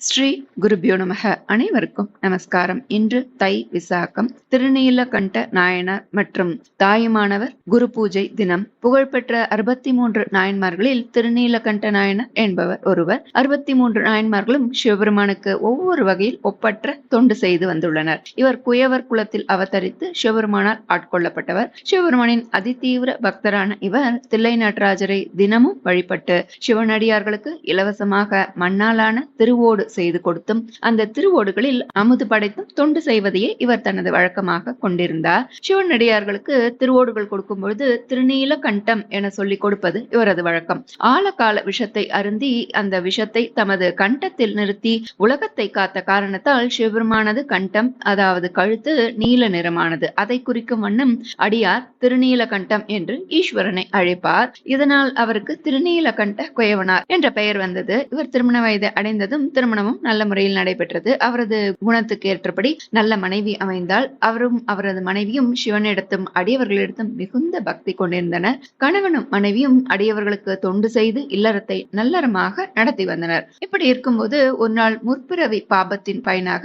ஸ்ரீ குருபியோ நமக. அனைவருக்கும் நமஸ்காரம். இன்று தை விசாகம் திருநீலகண்ட நாயனார் மற்றும் தாயுமானவர் குரு பூஜை தினம். புகழ்பெற்ற அறுபத்தி மூன்று நாயன்மார்களில் திருநீலகண்ட நாயனர் என்பவர் ஒருவர். அறுபத்தி மூன்று நாயன்மார்களும் சிவபெருமானுக்கு ஒவ்வொரு வகையில் ஒப்பற்ற தொண்டு செய்து வந்துள்ளனர். இவர் குயவர் குலத்தில் அவதரித்து சிவபெருமானால் ஆட்கொள்ளப்பட்டவர். சிவபெருமானின் அதிதீவிர பக்தரான இவர் தில்லை நடராஜரை தினமும் வழிபட்டு சிவனடியார்களுக்கு இலவசமாக மண்ணாலான திருவோடு செய்து கொடுத்தும் அந்த திருவோடுகளில் அமுது படைத்தும் தொண்டு செய்வதையே இவர் தனது வழக்கமாக கொண்டிருந்தார். சிவனடியார்களுக்கு திருவோடுகள் கொடுக்கும் பொழுது திருநீல கண்டம் என சொல்லிக் கொடுப்பது இவரது வழக்கம். ஆழகால விஷத்தை அருந்தி அந்த விஷத்தை தமது கண்டத்தில் நிறுத்தி உலகத்தை காத்த காரணத்தால் சிவபெருமானது கண்டம் அதாவது கழுத்து நீல நிறமானது. அதை குறிக்கும் வண்ணம் அடியார் திருநீல கண்டம் என்று ஈஸ்வரனை அழைப்பார். இதனால் அவருக்கு திருநீல கண்ட குயவனார் என்ற பெயர் வந்தது. இவர் திருமண வயது அடைந்ததும் திருமண திருமணமும் நல்ல முறையில் நடைபெற்றது. அவரது குணத்துக்கு ஏற்றபடி நல்ல மனைவி அமைந்தால் அவரும் அவரது மனைவியும் சிவனிடத்தும் அடியவர்களிடத்தும் மிகுந்த பக்தி கொண்டிருந்தனர். கணவனும் மனைவியும் அடியவர்களுக்கு தொண்டு செய்து இல்லறத்தை நல்லறமாக நடத்தி வந்தனர். இப்படி இருக்கும்போது ஒரு நாள் முற்பிறவி பாபத்தின் பயனாக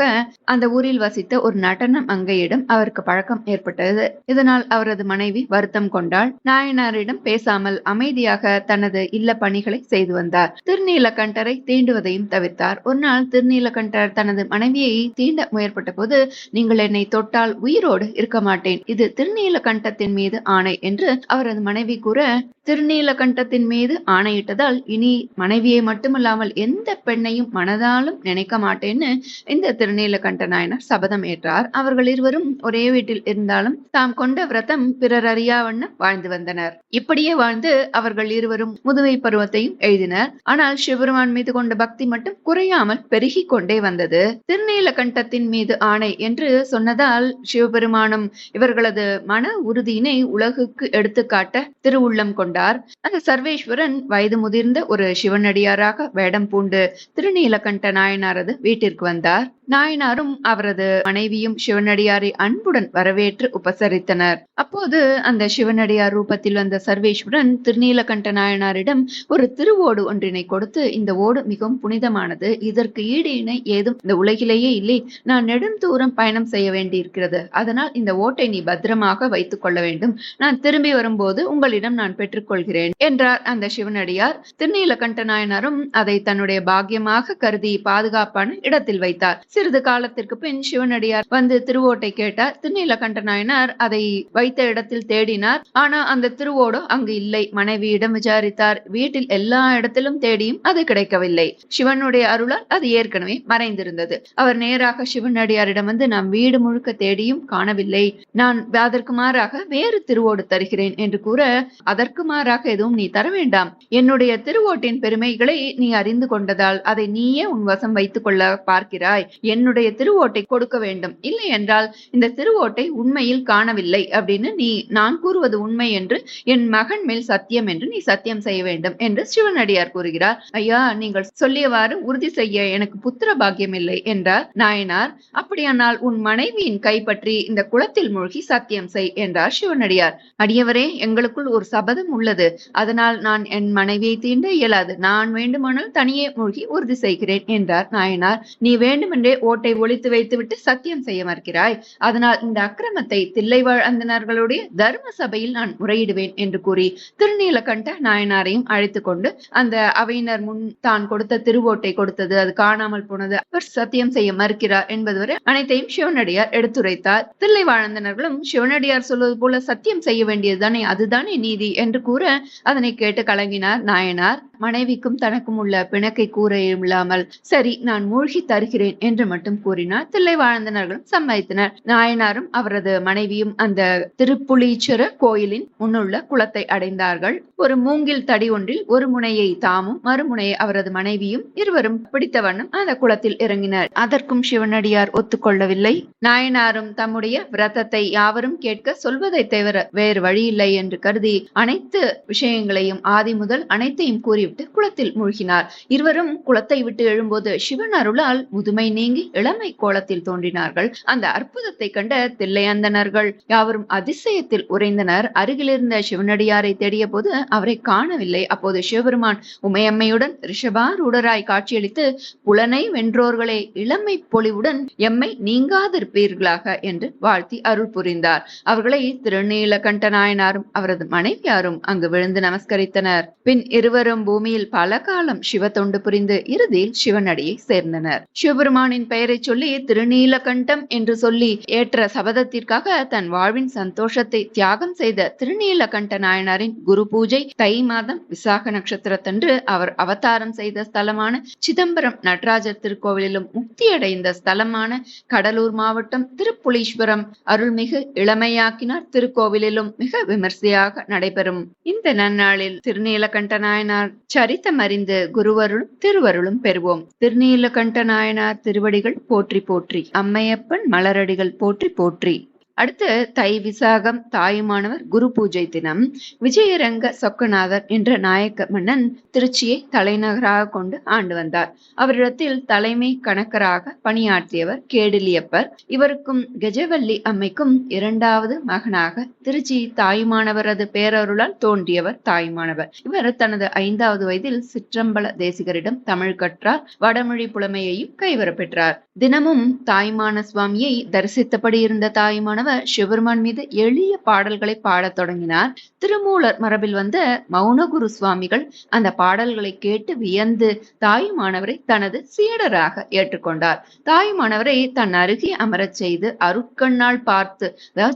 அந்த ஊரில் வசித்த ஒரு நடன மங்கையிடம் அவருக்கு பழக்கம் ஏற்பட்டது. இதனால் அவரது மனைவி வருத்தம் கொண்டாள். நாயனாரிடம் பேசாமல் அமைதியாக தனது இல்ல பணிகளை செய்து வந்தார். திருநீலகண்டரை தீண்டுவதையும் தவிர்த்தார். ஒரு முன்னால் திருநீலகண்டர் தனது மனைவியை தீண்ட முயற்பட்ட போது நீங்கள் என்னை தொட்டால் உயிரோடு இருக்க மாட்டேன். இது திருநீலகண்டத்தின் மீது ஆணை என்று அவரது மனைவி கூற திருநீலகண்டத்தின் மீது ஆணையிட்டதால் இனி மனைவியை மட்டுமல்லாமல் எந்த பெண்ணையும் மனதாலும் நினைக்க மாட்டேன்னு இந்த திருநீலகண்ட நாயனர் சபதம் ஏற்றார். அவர்கள் இருவரும் ஒரே வீட்டில் இருந்தாலும் தாம் கொண்ட விரதம் பிறர் அறியாவண்ண வாழ்ந்து வந்தனர். இப்படியே வாழ்ந்து அவர்கள் இருவரும் முதுமை பருவத்தையும் எழுதினர். ஆனால் சிவபெருமான் மீது கொண்ட பக்தி மட்டும் குறையாமல் இல்லாமல் பெருகி கொண்டே வந்தது. திருநீலகண்டத்தின் மீது ஆணை என்று சொன்னதால் சிவபெருமானும் இவர்களது மன உறுதியினை உலகுக்கு எடுத்துக்காட்ட திருவுள்ளம் கொண்டார். அந்த சர்வேஸ்வரன் வயது முதிர்ந்த ஒரு சிவனடியாராக வேடம் பூண்டு திருநீலகண்ட நாயனாரது வீட்டிற்கு வந்தார். நாயனாரும் அவரது மனைவியும் சிவனடியாரை அன்புடன் வரவேற்று உபசரித்தனர். அப்போது அந்த சிவனடியார் ரூபத்தில் வந்த சர்வேஸ்வரன் திருநீலகண்ட நாயனாரிடம் ஒரு திருவோடு ஒன்றினை கொடுத்து இந்த ஓடு மிகவும் புனிதமானது. இது இதற்கு ஈடு இணை ஏதும் இந்த உலகிலேயே இல்லை. நான் நெடும் தூரம் பயணம் செய்ய வேண்டியிருக்கிறது. அதனால் இந்த ஓட்டை நீ பத்திரமாக வைத்துக் கொள்ள வேண்டும். நான் திரும்பி வரும்போது உங்களிடம் நான் பெற்றுக்கொள்கிறேன் என்றார் அந்த சிவனடியார். திருநீலகண்ட நாயனாரும் அதை தன்னுடைய பாக்கியமாக கருதி பாதுகாப்பான இடத்தில் வைத்தார். சிறிது காலத்திற்கு பின் சிவனடியார் வந்து திருவோட்டை கேட்டார். திருநீலகண்ட நாயனார் அதை வைத்த இடத்தில் தேடினார். ஆனா அந்த திருவோடு அங்கு இல்லை. மனைவியிடம் விசாரித்தார். வீட்டில் எல்லா இடத்திலும் தேடியும் அது கிடைக்கவில்லை. சிவனுடைய அருளால் அது ஏற்கனவே மறைந்திருந்தது. அவர் நேராக சிவனடியாரிடம் வந்து நாம் வீடு முழுக்க தேடியும் காணவில்லை. நான் அதற்கு மாறாக வேறு திருவோடு தருகிறேன் என்று கூற அதற்கு மாறாக எதுவும் நீ தர வேண்டாம். என்னுடைய திருவோட்டின் பெருமைகளை நீ அறிந்து கொண்டதால் அதை நீயே உன் வசம் வைத்துக் கொள்ள பார்க்கிறாய். என்னுடைய திருவோட்டை கொடுக்க வேண்டும். இல்லை என்றால் இந்த திருவோட்டை உண்மையில் காணவில்லை அப்படின்னு நீ நான் கூறுவது உண்மை என்று என் மகன் மேல் சத்தியம் என்று நீ சத்தியம் செய்ய வேண்டும் என்று சிவனடியார் கூறுகிறார். ஐயா நீங்கள் சொல்லியவாறு உறுதி செய்ய எனக்கு புத்திர பாக்கியம் இல்லை என்றார். நாயனார் அப்படியானால் உன் மனைவியின் கைப்பற்றி இந்த குளத்தில் மூழ்கி சத்தியம் செய் என்றார் சிவனடியார். அடியவரே எங்களுக்குள் ஒரு சபதம் உள்ளது. அதனால் நான் என் மனைவியை தீண்ட இயலாது. நான் வேண்டுமானால் தனியே மூழ்கி உறுதி செய்கிறேன் என்றார் நாயனார். நீ வேண்டுமென்றே ஓட்டை ஒழித்து வைத்துவிட்டு சத்தியம் செய்ய மறுக்கிறாய். அதனால் இந்த அக்கிரமத்தை தில்லைவாழ் அந்தனர்களுடைய தர்ம சபையில் நான் முறையிடுவேன் என்று கூறி திருநீலகண்ட நாயனாரையும் அழைத்து கொண்டு அந்த அவையினர் முன் தான் கொடுத்த திருவோட்டை கொடுத்தது. அது காணாமல் போனது. அவர் சத்தியம் செய்ய மறுக்கிறார் என்பது வரை அனைத்தையும் சிவனடியார் எடுத்துரைத்தார். தில்லை வாழ்ந்தனர்களும் சிவனடியார் சொல்வது போல சத்தியம் செய்ய வேண்டியதுதானே அதுதானே நீதி என்று கூற அதனை கேட்டு கலங்கினார் நாயனார். மனைவிக்கும் தனக்கும் உள்ள பிணக்கை கூற இல்லாமல் சரி நான் மூழ்கி தருகிறேன் என்று மட்டும் கூறினார். தில்லை வாழ்ந்தனர்களும் சம்மதித்தனர். நாயனாரும் அவரது மனைவியும் அந்த திருப்புலீச்சர கோயிலின் முன்னுள்ள குளத்தை அடைந்தார்கள். ஒரு மூங்கில் தடி ஒன்றில் ஒரு முனையை தாமும் மறுமுனையை அவரது மனைவியும் இருவரும் பிடித்த வண்ணம் அந்த குளத்தில் இறங்கினர். அதற்கும் சிவனடியார் ஒத்துக்கொள்ளவில்லை நாயனாரும் தம்முடைய விரதத்தை யாவரும் கேட்க சொல்வதை தவிர வேறு வழியில்லை என்று கருதி அனைத்து விஷயங்களையும் ஆதி முதல் அனைத்தையும் கூறி விட்டு குளத்தில் மூழ்கினார். இருவரும் குளத்தை விட்டு எழும்போது சிவன் அருளால் முதுமை நீங்கி இளமை கோலத்தில் தோன்றினார்கள். அந்த அற்புதத்தை கண்ட தில்லையந்தனர்கள் யாவரும் அதிசயத்தில் உறைந்தனர். அருகிலிருந்த சிவனடியாரை தேடிய போது அவரை காணவில்லை. அப்போது சிவபெருமான் உமையம்மையுடன் ரிஷபாரூடராய் காட்சியளித்து புலனை வென்றோர்களே இளமை பொலிவுடன் எம்மை நீங்காதிருப்பீர்களாக என்று வாழ்த்தி அருள் புரிந்தார். அவர்களை திருநீலகண்ட நாயனாரும் அவரது மனைவியாரும் அங்கு விழுந்து நமஸ்கரித்தனர். பின் இருவரும் பூமி பூமியில் பல காலம் சிவ தொண்டு புரிந்து இறுதியில் சிவனடியை சேர்ந்தனர். சிவபெருமானின் பெயரை சொல்லி திருநீலகண்டம் என்று சொல்லி ஏற்ற சபதத்திற்காக தன் வாழ்வின் சந்தோஷத்தை தியாகம் செய்த திருநீலகண்ட நாயனாரின் குரு பூஜை தை மாதம் விசாக நட்சத்திரத்தன்று அவர் அவதாரம் செய்த ஸ்தலமான சிதம்பரம் நடராஜர் திருக்கோவிலிலும் முக்தியடைந்த ஸ்தலமான கடலூர் மாவட்டம் திருப்புலீஸ்வரம் அருள்மிகு இளமையாக்கினார் திருக்கோவிலிலும் மிக விமர்சையாக நடைபெறும். இந்த நன்னாளில் திருநீலகண்ட நாயனார் சரித்தம் அறிந்து குருவருளும் திருவருளும் பெறுவோம். திருநீலகண்ட நாயனார் திருவடிகள் போற்றி போற்றி. அம்மையப்பன் மலரடிகள் போற்றி போற்றி. அடுத்து தை விசாகம் தாயுமானவர் குரு பூஜை தினம் விஜயரங்க சொக்கநாதர் என்ற நாயக்க மன்னன் திருச்சியை தலைநகராக கொண்டு ஆண்டு வந்தார். அவரிடத்தில் தலைமை கணக்கராக பணியாற்றியவர் கேடிலியப்பர். இவருக்கும் கஜவல்லி அம்மைக்கும் இரண்டாவது மகனாக திருச்சி தாயுமானவரது பேரருளால் தோன்றியவர் தாயுமானவர். இவர் தனது ஐந்தாவது வயதில் சிற்றம்பல தேசிகரிடம் தமிழ் கற்றார் வடமொழி புலமையையும் கைவரப்பெற்றார் தினமும் தாய்மான சுவாமியை தரிசித்தபடி இருந்த தாய்மான மாணவர் சிவபெருமான் மீது எளிய பாடல்களை பாடத் தொடங்கினார். திருமூலர் மரபில் வந்த மௌனகுரு சுவாமிகள் அந்த பாடல்களை கேட்டு வியந்து தாயுமானவரை தனது சீடராக ஏற்றுக்கொண்டார். தாயுமானவரை தன் அருகே அமரச் செய்து அருட்கண்ணால் பார்த்து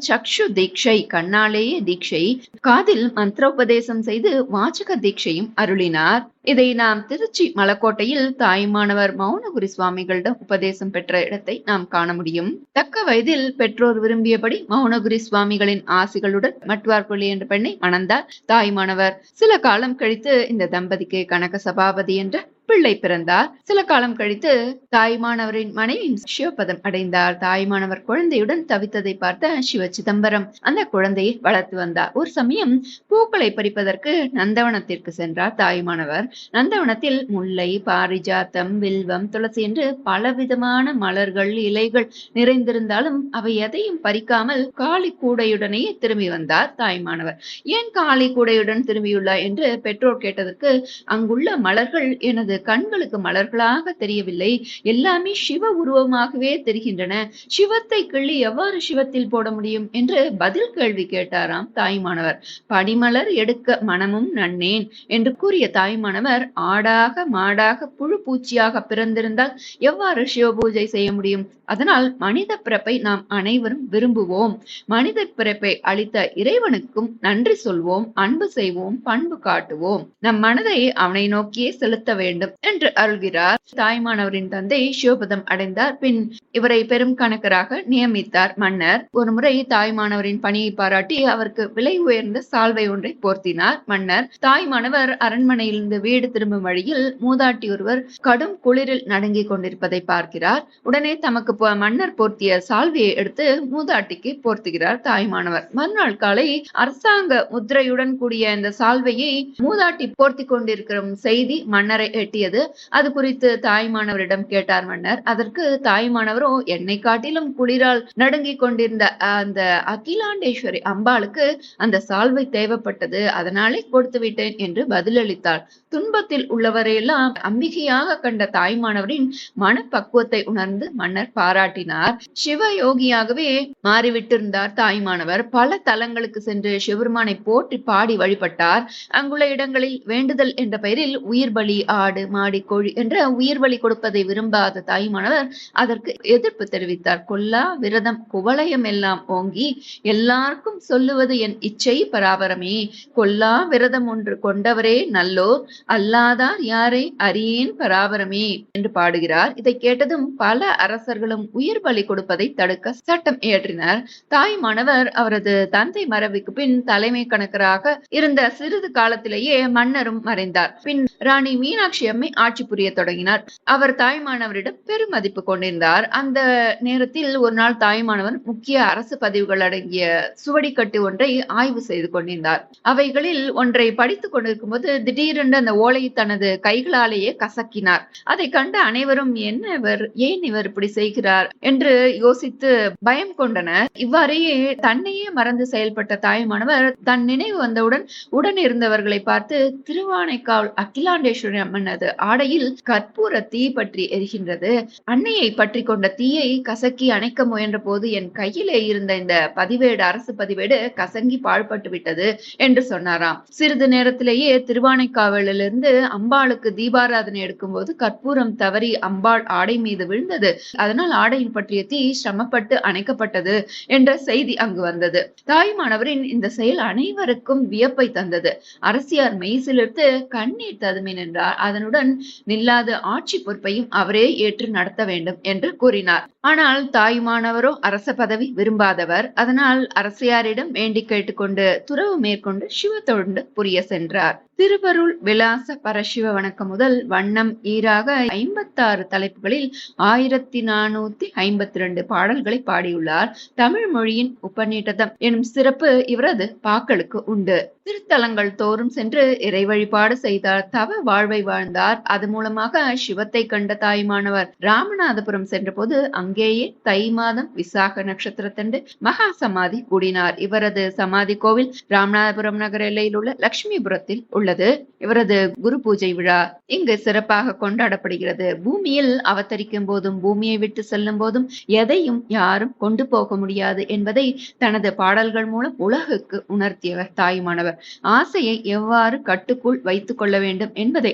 சக்ஷு தீட்சை கண்ணாலேயே தீட்சை காதில் மந்திரோபதேசம் செய்து வாச்சக தீட்சையும் அருளினார். இதை நாம் திருச்சி மலக்கோட்டையில் தாய்மானவர் மௌனகுரி சுவாமிகளிடம் உபதேசம் பெற்ற இடத்தை நாம் காண முடியும். தக்க வயதில் பெற்றோர் விரும்பிய கூறியபடி மௌனகுரி சுவாமிகளின் ஆசிகளுடன் மட்வார்கொள்ளி என்ற பெண்ணை மணந்தார் தாய்மானவர் சில காலம் கழித்து இந்த தம்பதிக்கு கனக சபாபதி என்ற பிள்ளை பிறந்தார். சில காலம் கழித்து தாய்மானவரின் மனைவி சிவபதம் அடைந்தார். தாய்மானவர் குழந்தையுடன் தவித்ததை பார்த்த சிவ சிதம்பரம் அந்த குழந்தையை வளர்த்து வந்தார். ஒரு சமயம் பூக்களை பறிப்பதற்கு நந்தவனத்திற்கு சென்றார் தாய்மானவர். நந்தவனத்தில் முல்லை பாரிஜாத்தம் வில்வம் துளசி என்று பலவிதமான மலர்கள் இலைகள் நிறைந்திருந்தாலும் அவை எதையும் பறிக்காமல் காளி கூடையுடனேயே திரும்பி வந்தார் தாய்மானவர். ஏன் காளி கூடையுடன் திரும்பியுள்ளார் என்று பெற்றோர் கேட்டதற்கு அங்குள்ள மலர்கள் எனது கண்களுக்கு மலர்களாக தெரியவில்லை. எல்லாமே சிவ உருவமாகவே தெரிகின்றன. சிவத்தை கிள்ளி எவ்வாறு சிவத்தில் போட முடியும் என்று பதில் கேள்வி கேட்டாராம் தாய்மானவர். படிமலர் எடுக்க மனமும் நன்னேன் என்று கூறிய தாய்மானவர் ஆடாக மாடாக புழு பூச்சியாக பிறந்திருந்தால் எவ்வாறு சிவ பூஜை செய்ய முடியும்? அதனால் மனித பிறப்பை நாம் அனைவரும் விரும்புவோம். மனித பிறப்பை அளித்த இறைவனுக்கும் நன்றி சொல்வோம் அன்பு செய்வோம் பண்பு காட்டுவோம். நம் மனதை அவனை நோக்கியே செலுத்த வேண்டும். வேண்டும் என்று அருள்கிறார். தாய்மானவரின் தந்தை சிவபதம் அடைந்தார். பின் இவரை பெரும் கணக்கராக நியமித்தார் மன்னர். ஒரு முறை தாய்மானவரின் பணியை பாராட்டி அவருக்கு விலை உயர்ந்த சால்வை ஒன்றை போர்த்தினார் மன்னர். தாய்மானவர் அரண்மனையிலிருந்து வீடு திரும்பும் வழியில் மூதாட்டி ஒருவர் கடும் குளிரில் நடுங்கிக் கொண்டிருப்பதை பார்க்கிறார். உடனே தமக்கு மன்னர் போர்த்திய சால்வையை எடுத்து மூதாட்டிக்கு போர்த்துகிறார் தாய்மானவர். மறுநாள் காலை அரசாங்க முத்திரையுடன் கூடிய இந்த சால்வையை மூதாட்டி போர்த்தி கொண்டிருக்கிற செய்தி மன்னரை எட்டி எட்டியது அது குறித்து தாய்மானவரிடம் கேட்டார் மன்னர். அதற்கு தாய்மானவரோ என்னை காட்டிலும் குளிரால் நடுங்கிக் கொண்டிருந்த அந்த அகிலாண்டேஸ்வரி அம்பாளுக்கு அந்த சால்வை தேவைப்பட்டது. அதனாலே கொடுத்து விட்டேன் என்று பதிலளித்தாள். துன்பத்தில் உள்ளவரையெல்லாம் அம்பிகையாக கண்ட தாய்மானவரின் மனப்பக்குவத்தை உணர்ந்து மன்னர் பாராட்டினார். சிவ யோகியாகவே மாறிவிட்டிருந்தார் தாய்மானவர் பல தலங்களுக்கு சென்று சிவருமானை போற்றி பாடி வழிபட்டார். அங்குள்ள இடங்களில் வேண்டுதல் என்ற பெயரில் உயிர் பலி ஆடு மாடி கோழி என்ற உயிர் பலி கொடுப்பதை விரும்பாத தாய்மானவர் அதற்கு எதிர்ப்பு தெரிவித்தார். கொல்லா விரதம் குவளையம் எல்லாம் ஓங்கி எல்லாருக்கும் சொல்லுவது என் இச்சை பராபரமே. கொல்லா விரதம் ஒன்று கொண்டவரே நல்லோர் அல்லாதார் யாரை அறியேன் பராபரமே என்று பாடுகிறார். இதை கேட்டதும் பல அரசர்களும் உயிர் பலி கொடுப்பதை தடுக்க சட்டம் இயற்றினர். தாய்மானவர் அவரது தந்தை மறைவுக்கு பின் தலைமை கணக்கராக இருந்த சிறிது காலத்திலேயே மன்னரும் மறைந்தார். பின் ராணி மீனாட்சி அம்மை ஆட்சி புரிய தொடங்கினார். அவர் தாய்மானவரிடம் பெருமதிப்பு கொண்டிருந்தார். அந்த நேரத்தில் ஒரு நாள் தாய்மானவர் முக்கிய அரசு பதிவுகள் அடங்கிய சுவடிக்கட்டு ஒன்றை ஆய்வு செய்து கொண்டிருந்தார். அவைகளில் ஒன்றை படித்துக் கொண்டிருக்கும் போது திடீரென்று அந்த ஓலையை தனது கைகளாலேயே கசக்கினார். அதை கண்ட அனைவரும் என்ன இவர்? ஏன் இவர் இப்படி செய்கிறார்? என்று யோசித்து பயம் கொண்டனர். இவ்வாறே தன்னையே மறந்து செயல்பட்ட தாய்மானவர் தன் நினைவு வந்தவுடன் உடன் இருந்தவர்களை பார்த்து திருவானைக்காவல் அகிலாண்டேஸ்வரி அம்மனது அவரது ஆடையில் கற்பூர தீ பற்றி எரிகின்றது. அன்னையை பற்றி கொண்ட தீயை கசக்கி அணைக்க முயன்ற போது என் கையிலே இருந்த இந்த பதிவேடு அரசு பதிவேடு கசங்கி பாழ்பட்டு விட்டது என்று சொன்னாராம். சிறிது நேரத்திலேயே திருவானைக்காவலிலிருந்து அம்பாளுக்கு தீபாராதனை எடுக்கும்போது கற்பூரம் தவறி அம்பாள் ஆடை மீது விழுந்தது. அதனால் ஆடையின் பற்றிய தீ சிரமப்பட்டு அணைக்கப்பட்டது என்ற செய்தி அங்கு வந்தது. தாய்மானவரின் இந்த செயல் அனைவருக்கும் வியப்பை தந்தது. அரசியார் மெய்சிலிருந்து கண்ணீர் ததுமி நின்றார் அதனுடன் நில்லாத ஆட்சி பொறுப்பையும் அவரே ஏற்று நடத்த வேண்டும் என்று கூறினார். ஆனால் தாயுமானவரோ அரச பதவி விரும்பாதவர். அதனால் அரசியாரிடம் வேண்டி கேட்டுக்கொண்டு துறவு மேற்கொண்டு சிவ தொண்டு புரிய சென்றார். திருவருள் விலாச பரசிவ வணக்கம் முதல் வண்ணம் ஈராக ஐம்பத்தாறு தலைப்புகளில் ஆயிரத்தி நானூத்தி ஐம்பத்தி ரெண்டு பாடல்களை பாடியுள்ளார். தமிழ் மொழியின் உபநீட்டதம் எனும் சிறப்பு இவரது பாக்களுக்கு உண்டு. திருத்தலங்கள் தோறும் சென்று இறை வழிபாடு செய்தார். தவ வாழ்வை வாழ்ந்த வந்தார் அது மூலமாக சிவத்தை கண்ட தாய்மானவர் ராமநாதபுரம் சென்றபோது அங்கேயே தை மாதம் விசாக நட்சத்திரத்தண்டு மகா சமாதி கூடினார். இவரது சமாதி கோவில் ராமநாதபுரம் நகர எல்லையில் உள்ள லட்சுமிபுரத்தில் உள்ளது. இவரது குரு பூஜை விழா இங்கு சிறப்பாக கொண்டாடப்படுகிறது. பூமியில் அவதரிக்கும் போதும் பூமியை விட்டு செல்லும் போதும் எதையும் யாரும் கொண்டு போக முடியாது என்பதை தனது பாடல்கள் மூலம் உலகுக்கு உணர்த்தியவர் தாயுமானவர். ஆசையை எவ்வாறு கட்டுக்குள் வைத்துக் கொள்ள வேண்டும் என்பதை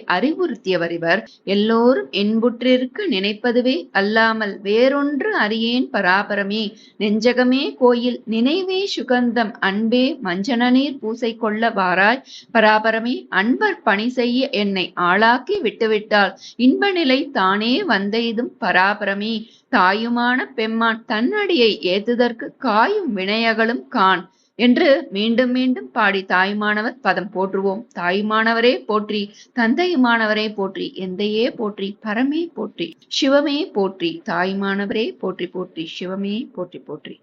அறிவுறுத்தியவர் இவர் எல்லோரும் என்புற்றிருக்க நினைப்பதுவே அல்லாமல் வேறொன்று அறியேன் பராபரமே. நெஞ்சகமே கோயில் நினைவே சுகந்தம். அன்பே மஞ்சனநீர் பூசை கொள்ள வாராய். பராபரமே அன்பர் பணி செய்ய என்னை ஆளாக்கி விட்டுவிட்டால் இன்ப நிலை தானே வந்தெய்தும் பராபரமே. தாயுமான பெம்மான் தன்னடியை ஏத்துதற்கு காயும் வினையகளும் கான் என்று மீண்டும் மீண்டும் பாடி தாயுமானவர் பதம் போற்றுவோம். தாயுமானவரே போற்றி தந்தையுமானவரே போற்றி எந்தையே போற்றி பரமே போற்றி சிவமே போற்றி தாயுமானவரே போற்றி போற்றி சிவமே போற்றி போற்றி.